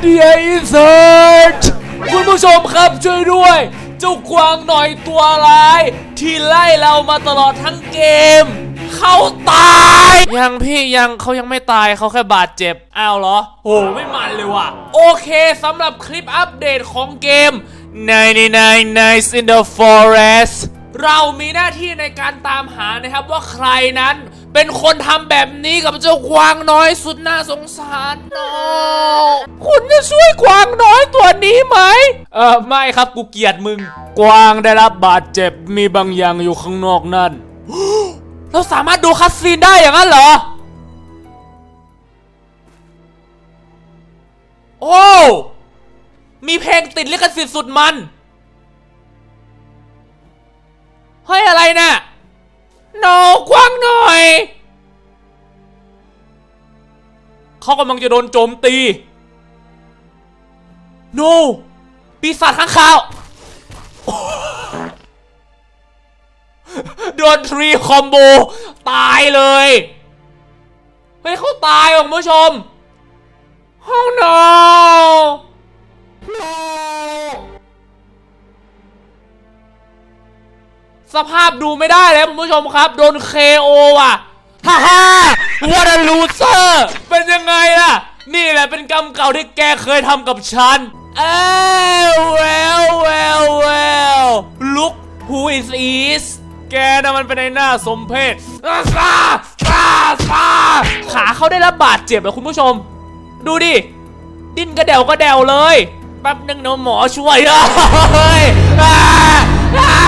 เดียอินเสิร์ตคุณผู้ชมครับช่วยด้วย เจ้ากวางหน่อยตัวร้าย ที่ไล่เรามาตลอดทั้งเกม เขาตาย ยังพี่ยังเขายังไม่ตายเขาแค่บาดเจ็บ อ้าวเหรอ โหไม่มันเลยว่ะ โอเคสำหรับคลิปอัปเดตของเกม 99 Nights in the Forest เรามีหน้าที่ในการตามหานะครับว่าใครนั้น เป็นคนทำแบบนี้กับเจ้ากวางน้อยสุดน่าสงสารโนคุณจะช่วยกวางน้อยตัวนี้ไหม เออไม่ครับกูเกลียดมึง กวางได้รับบาดเจ็บมีบางอย่างอยู่ข้างนอกนั่น เราสามารถดูคัสซีนได้อย่างนั้นเหรอ โอ้มีเพลงติดลิขสิทธิ์สุดมันเฮ้ยอะไรน่ะโนกว้างหน่ เขากำลังจะโดนโจมตี โนปีศาจข้างคาว โดนทรีคอมโบ ตายเลย เฮ้ยเขาตายว่ะคุณผู้ชม Oh no no สภาพดูไม่ได้แล้วคุณผู้ชมครับ โดน KO ว่ะ ฮ่าฮ่า what a loser เป็นยังไงล่ะ นี่แหละเป็นกรรมเก่าที่แกเคยทำกับฉัน เอ้ว well well well look who is is แกน่ะมันเป็นไอ้หน้าสมเพศซาซาซาซาขาเขาได้รับบาดเจ็บแล้วคุณผู้ชม ดูดิ ดิ้นกระเดวกระเดวเลย แป๊บนึงนะหมอช่วยเลยอ่าอ่า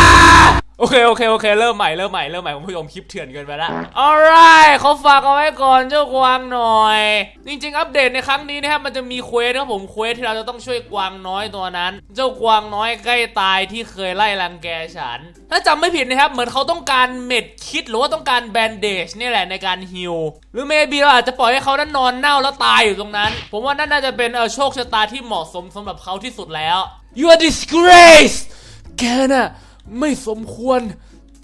โอเค โอเค โอเค เริ่มใหม่ เริ่มใหม่ เริ่มใหม่คุณผู้ชมคลิปเถื่อนเกินไปละ alright เขาฝากเอาไว้ก่อนเจ้ากวางหน่อย จริง ๆ อัปเดตในครั้งนี้นะครับมันจะมีเควสครับผม เควสที่เราจะต้องช่วยกวางน้อยตัวนั้น เจ้ากวางน้อยใกล้ตายที่เคยไล่รังแกฉัน ถ้าจำไม่ผิดนะครับ เหมือนเขาต้องการเม็ดคิดหรือว่าต้องการแบนเดจนี่แหละในการฮิลหรือเมบีเราอาจจะปล่อยให้เขานั้นนอนเน่าแล้วตายอยู่ตรงนั้น ผมว่านั่นน่าจะเป็นเออโชคชะตาที่เหมาะสมสำหรับเขาที่สุดแล้ว You are disgrace แกน่ะ ไม่สมควร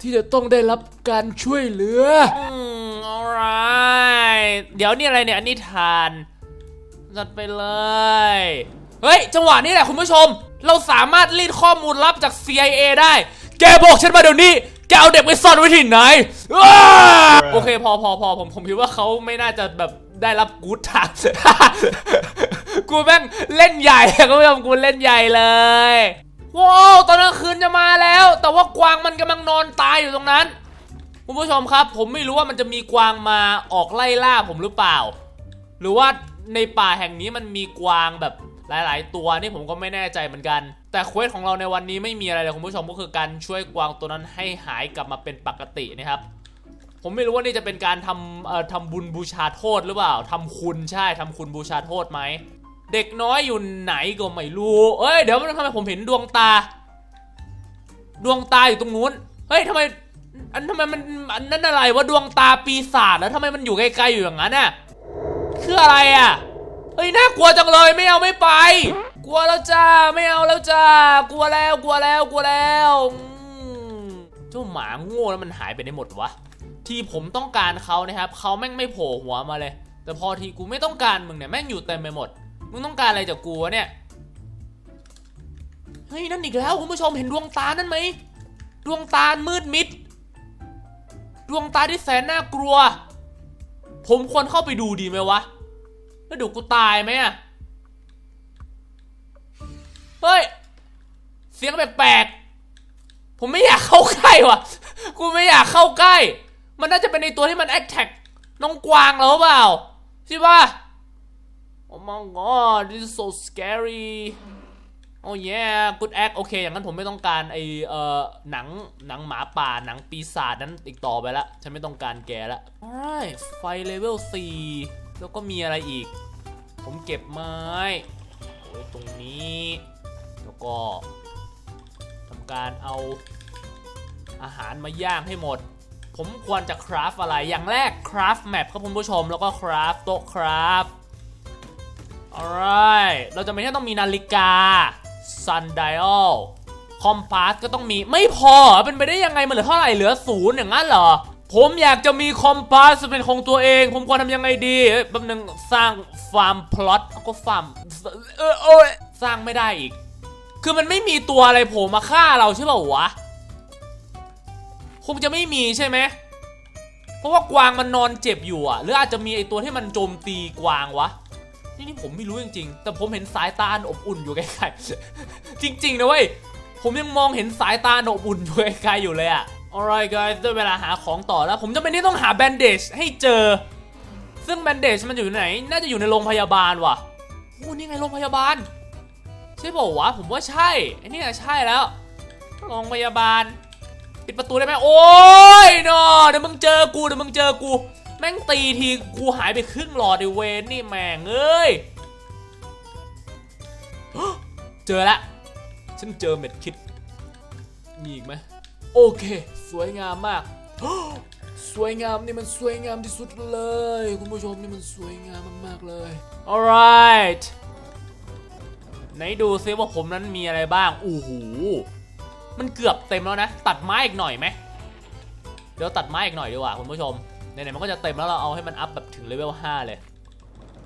ที่จะต้องได้รับการช่วยเหลือ อืม alright เดี๋ยวนี่อะไรเนี่ยอันนี้ทาน จัดไปเลย เฮ้ย จังหวะนี้แหละคุณผู้ชม เราสามารถรีดข้อมูลลับจาก CIA ได้ แกบอกฉันมาเดี๋ยวนี้ แกเอาเด็กไปซ่อนไว้ที่ไหนอ้าโอเค พอพอพอผมผมคิดว่าเขาไม่น่าจะแบบได้รับกู๊ดทาง กูแม่งเล่นใหญ่คุณผู้ชมกูเล่นใหญ่เลย ว้าวตอนกลางคืนจะมาแล้ว แต่ว่ากวางมันกำลังนอนตายอยู่ตรงนั้น คุณผู้ชมครับ ผมไม่รู้ว่ามันจะมีกวางมาออกไล่ล่าผมหรือเปล่า หรือว่าในป่าแห่งนี้มันมีกวางแบบหลาย ๆ ตัวนี่ผมก็ไม่แน่ใจเหมือนกัน แต่เควสของเราในวันนี้ไม่มีอะไรเลยคุณผู้ชมก็คือการช่วยกวางตัวนั้นให้หายกลับมาเป็นปกตินะครับ ผมไม่รู้ว่านี่จะเป็นการทำเอ่อทำบุญบูชาโทษหรือเปล่าทำคุณใช่ทำคุณบูชาโทษไหม เด็กน้อยอยู่ไหนก็ไม่รู้ เอ้ยเดี๋ยวทำไมผมเห็นดวงตา ดวงตาอยู่ตรงนู้น เฮ้ยทำไม อันทำไมมันอันนั้นอะไรวะดวงตาปีศาจแล้วทำไมมันอยู่ไกลๆอยู่อย่างนั้นน่ะคืออะไรอะ เฮ้ยน่ากลัวจังเลยไม่เอาไม่ไป กลัวแล้วจ้าไม่เอาแล้วจ้ากลัวแล้วกลัวแล้วกลัวแล้วเจ้าหมาโง่แล้วมันหายไปไหนหมดวะที่ผมต้องการเขานะครับเขาแม่งไม่โผล่หัวมาเลย แต่พอทีกูไม่ต้องการมึงเนี่ยแม่งอยู่เต็มไปหมด มึงต้องการอะไรจากกูวะเนี่ย เฮ้ยนั่นอีกแล้วคุณผู้ชมเห็นดวงตานั่นไหม ดวงตามืดมิด ดวงตาที่แสนน่ากลัว ผมควรเข้าไปดูดีไหมวะ แล้วเดูกูตายไหมอะเฮ้ย เสียงแปลกๆ ผมไม่อยากเข้าใกล้ว่ะกูไม่อยากเข้าใกล้ มันน่าจะเป็นในตัวที่มันแอคแท็กน้องกวางแล้วเปล่าใช่ปะ my god this is so scary Oh yeah good act โอเค อย่างนั้นผมไม่ต้องการไอเอ่อหนังหนังหมาป่าหนังปีศาจนั้นอีกต่อไปละ ฉันไม่ต้องการแกละ alright ไฟเลเวล4แล้วก็มีอะไรอีก ผมเก็บไม้โอ้ยตรงนี้ แล้วก็ทำการเอาอาหารมาย่างให้หมด ผมควรจะคราฟอะไร อย่างแรกคราฟแมปครับคุณผู้ชม แล้วก็คราฟโต๊ะคราฟ alright เราจะไม่ใช่ต้องมีนาฬิกา sundial คอมพาสก็ต้องมีไม่พอเป็นไปได้ยังไงมันเหลือเท่าไหร่เหลือศูนย์อย่างนั้นเหรอ ผมอยากจะมีคอมพาสเป็นของตัวเอง ผมควรทำยังไงดีแป๊บนึงสร้างฟาร์มพลอตก็ฟาร์มเออโอ้ยสร้างไม่ได้อีก คือมันไม่มีตัวอะไรโผล่มาฆ่าเราใช่เปล่าวะคงจะไม่มีใช่ไหมเพราะว่ากวางมันนอนเจ็บอยู่อะหรืออาจจะมีไอตัวที่มันโจมตีกวางวะ นี่นี่ผมไม่รู้จริงๆ แต่ผมเห็นสายตาอบอุ่นอยู่ไกลๆ จริงๆนะเว้ย ผมยังมองเห็นสายตาอบอุ่นอยู่ไกลๆอยู่เลยอะ alright guys ได้เวลาหาของต่อแล้ว ผมจะเป็นที่ต้องหาแบนเดจให้เจอ ซึ่งแบนเดจมันอยู่ไหน น่าจะอยู่ในโรงพยาบาลว่ะโอ้นี่ไงโรงพยาบาล ใช่เปล่าวะ ผมว่าใช่ไอ้นี่ใช่แล้ว โรงพยาบาล ปิดประตูได้ไหมโอ้ยนอเดี๋ยวมึงเจอกู เดี๋ยวมึงเจอกู แม่งตีทีกูหายไปครึ่งหลอดไอเวนนี่แม่งเอ้ย เจอละ ฉันเจอเม็ดคิด มีอีกไหมโอเค สวยงามมาก สวยงามนี่มันสวยงามที่สุดเลย คุณผู้ชมนี่มันสวยงามมากๆเลย alright ไหนดูซิว่าผมนั้นมีอะไรบ้างโอ้โหมันเกือบเต็มแล้วนะ ตัดไม้อีกหน่อยไหม เดี๋ยวตัดไม้อีกหน่อยดีกว่าคุณผู้ชม ไหนๆมันก็จะเต็มแล้วเราเอาให้มันอัพแบบถึงเลเวล5เลย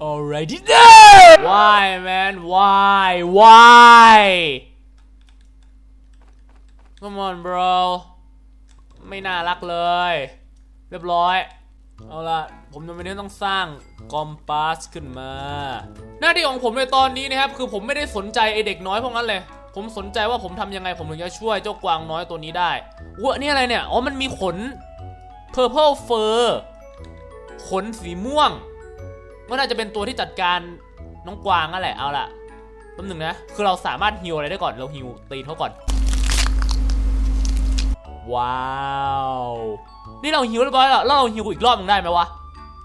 alrighty then why man why why come on bro ไม่น่ารักเลย เรียบร้อย เอาละผมจำเป็นที่ต้องสร้างคอมปาสขึ้นมา หน้าที่ของผมในตอนนี้นะครับ คือผมไม่ได้สนใจไอเด็กน้อยพวกนั้นเลย ผมสนใจว่าผมทำยังไงผมถึงจะช่วยเจ้ากวางน้อยตัวนี้ได้วะนี่อะไรเนี่ย อ๋อ มันมีขน purple fur ขนสีม่วง ก็น่าจะเป็นตัวที่จัดการน้องกวางนั่นแหละ เอาละแป๊บหนึ่งนะ คือเราสามารถฮิวอะไรได้ก่อน เราฮิวตีนเขาก่อน ว้าว นี่เราฮิวเรียบร้อยแล้วแล้วเราฮิวอีกรอบนึงได้ไหมวะ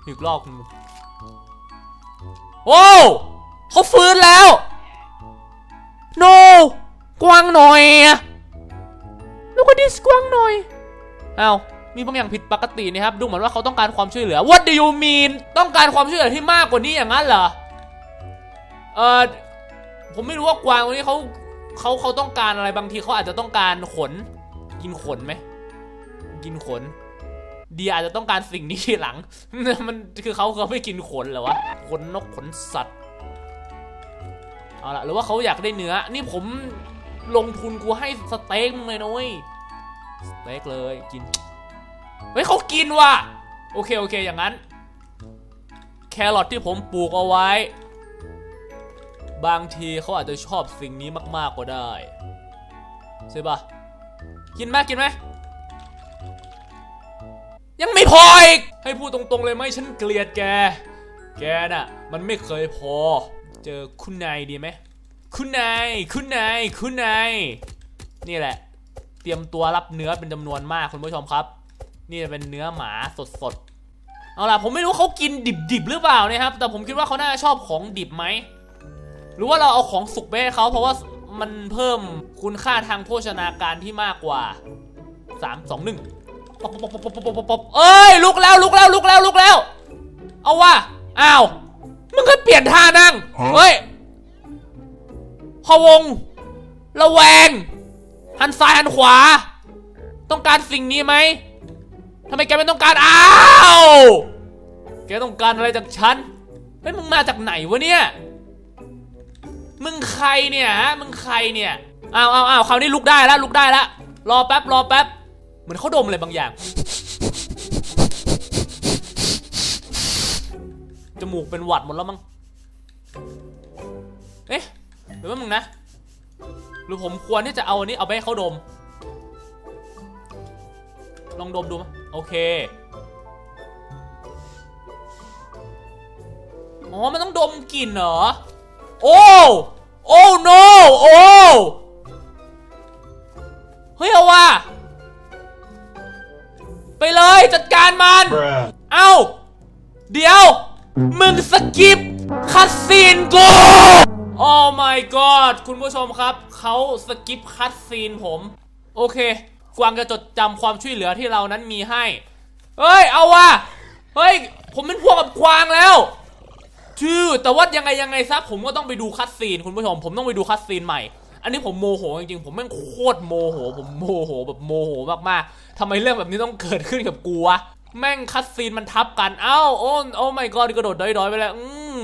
ฮิวอีกรอบคุณโอ้เขาฟื้นแล้ว no กวางหน่อยอะลูกดิสกวางหน่อย เอาว มีบางอย่างผิดปกตินะครับ ดูเหมือนว่าเขาต้องการความช่วยเหลือ What do you mean ต้องการความช่วยเหลือที่มากกว่านี้อย่างนั้นเหรอ เออผมไม่รู้ว่ากวางตัวนี้เขาเขาเขาต้องการอะไรบางทีเขาอาจจะต้องการขน กินขนไหม กินขน เดียอาจจะต้องการสิ่งนี้ทีหลัง มันคือเขาเขาไม่กินขนเหรอวะ ขนนกขนสัตว์ เอาละหรือว่าเขาอยากได้เนื้อ นี่ผมลงทุนกูให้สเต็กมึงเลยนะเว้ยสเต็กเลยกิน เฮ้ยเขากินว่ะ โอเคโอเคอย่างนั้น แครอทที่ผมปลูกเอาไว้ บางทีเขาอาจจะชอบสิ่งนี้มากๆก็ได้ ใช่ปะกินไหมกินไหมยังไม่พออีก ให้พูดตรงๆเลยไหมฉันเกลียดแก แกน่ะ มันไม่เคยพอ เจอคุณนายดีไหม คุณนาย คุณนาย คุณนาย นี่แหละ เตรียมตัวรับเนื้อเป็นจำนวนมากคุณผู้ชมครับ นี่เป็นเนื้อหมาสดๆ เอาล่ะผมไม่รู้เขากินดิบๆหรือเปล่านะครับ แต่ผมคิดว่าเขาน่าจะชอบของดิบไหม หรือว่าเราเอาของสุกไปให้เขาเพราะว่ามันเพิ่มคุณค่าทางโภชนาการที่มากกว่า 3 2 1ป๊อปป๊อปป๊อปป๊อปป๊อปป๊อปป๊อปเอ้ยลุกแล้วลุกแล้วลุกแล้วลุกแล้ว เอาว่ะอ้าวมึงก็เปลี่ยนท่านั่ง เฮ้ยพะวง ระแวง หันซ้ายหันขวา ต้องการสิ่งนี้ไหม ทำไมแกไม่ต้องการอ้าวแกต้องการอะไรจากฉันเฮ้ยมึงมาจากไหนวะเนี่ย มึงใครเนี่ยฮะ มึงใครเนี่ย อ้าวอ้าวอ้าวคราวนี้ลุกได้แล้วลุกได้แล้วรอแป๊บรอแป๊บ เหมือนเขาดมอะไรบางอย่าง จมูกเป็นหวัดหมดแล้วมั้ง เอ๊ะหรือว่ามึงนะ หรือผมควรที่จะเอาอันนี้เอาไปให้เขาดม ลองดมดูมั้ยโอเค อ๋อ มันต้องดมกลิ่นเหรอ โอ้ โอ้ no โอ้ เฮ้ยเอาว่ะ ไปเลยจัดการมัน Bruh. เอ้า เดี๋ยว มึงสกิปคัดซีนกูโอ้ my god คุณผู้ชมครับ เขาสกิปคัดซีนผม โอเค กวางจะจดจำความช่วยเหลือที่เรานั้นมีให้ เฮ้ย เอาว่ะ เฮ้ย ผมเป็นพวกกับกวางแล้วชื่อแต่ว่ายังไงยังไงซะผมก็ต้องไปดูคัดซีนคุณผู้ชม ผมต้องไปดูคัดซีนใหม่ อันนี้ผมโมโหจริงๆ ผมแม่งโคตรโมโห ผมโมโหแบบโมโหมากๆทำไมเรื่องแบบนี้ต้องเกิดขึ้นกับกูวะ แม่งคัดซีนมันทับกัน เอ้า โอ้โอ้ my god กระโดดดอยๆ ไปแล้ว อืม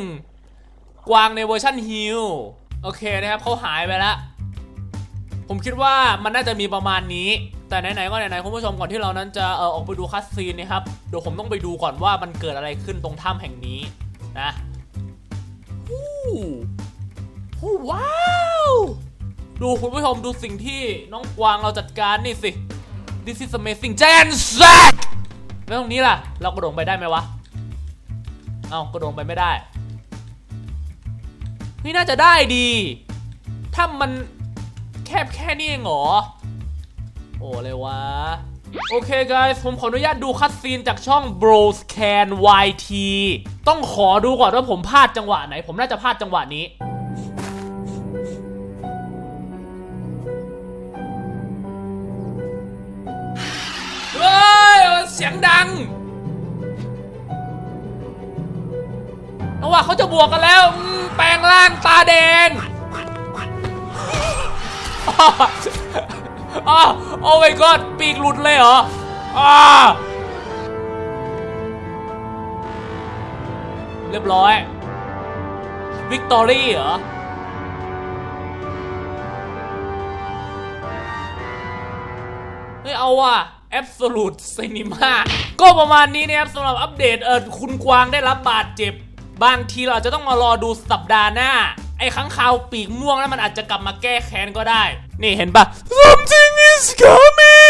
กวางในเวอร์ชันฮิลโอเคนะครับเขาหายไปแล้ว ผมคิดว่ามันน่าจะมีประมาณนี้ แต่ไหนๆก็ไหนๆคุณผู้ชมก่อนที่เรานั้นจะเออออกไปดูคัสซีนนะครับเดี๋ยวผมต้องไปดูก่อนว่ามันเกิดอะไรขึ้นตรงถ้ำแห่งนี้นะฮู้ฮู้ว้าวดูคุณผู้ชมดูสิ่งที่น้องกวางเราจัดการนี่สิ This is amazing Giant Sack แล้วตรงนี้ล่ะ เรากระโดดไปได้ไหมวะ เอากระโดดไปไม่ได้ นี่น่าจะได้ดี ถ้ามันแคบแค่นี้เองเหรอ โอ้เลยวะ โอเค guys ผมขออนุญาตดูคัดซีนจากช่อง Bros Can YT ต้องขอดูก่อนว่าผมพลาดจังหวะไหน ผมน่าจะพลาดจังหวะนี้เฮ้ยเสียงดังเอาว่าเขาจะบวกกันแล้ว แปลงร่างตาแดง อ้าวอ้าวโอ้ my god ปีกหลุดเลยเหรออ้าเรียบร้อย วิกตอรี่เหรอ เฮ้ย เอาว่ะ Absolute Cinema ก็ประมาณนี้นะครับสำหรับอัปเดตเออคุณกวางได้รับบาดเจ็บ บางทีเราอาจจะต้องมารอดูสัปดาห์หน้า ไอ้ข้างคาวปีกม่วงแล้วมันอาจจะกลับมาแก้แค้นก็ได้ นี่เห็นปะ Something is coming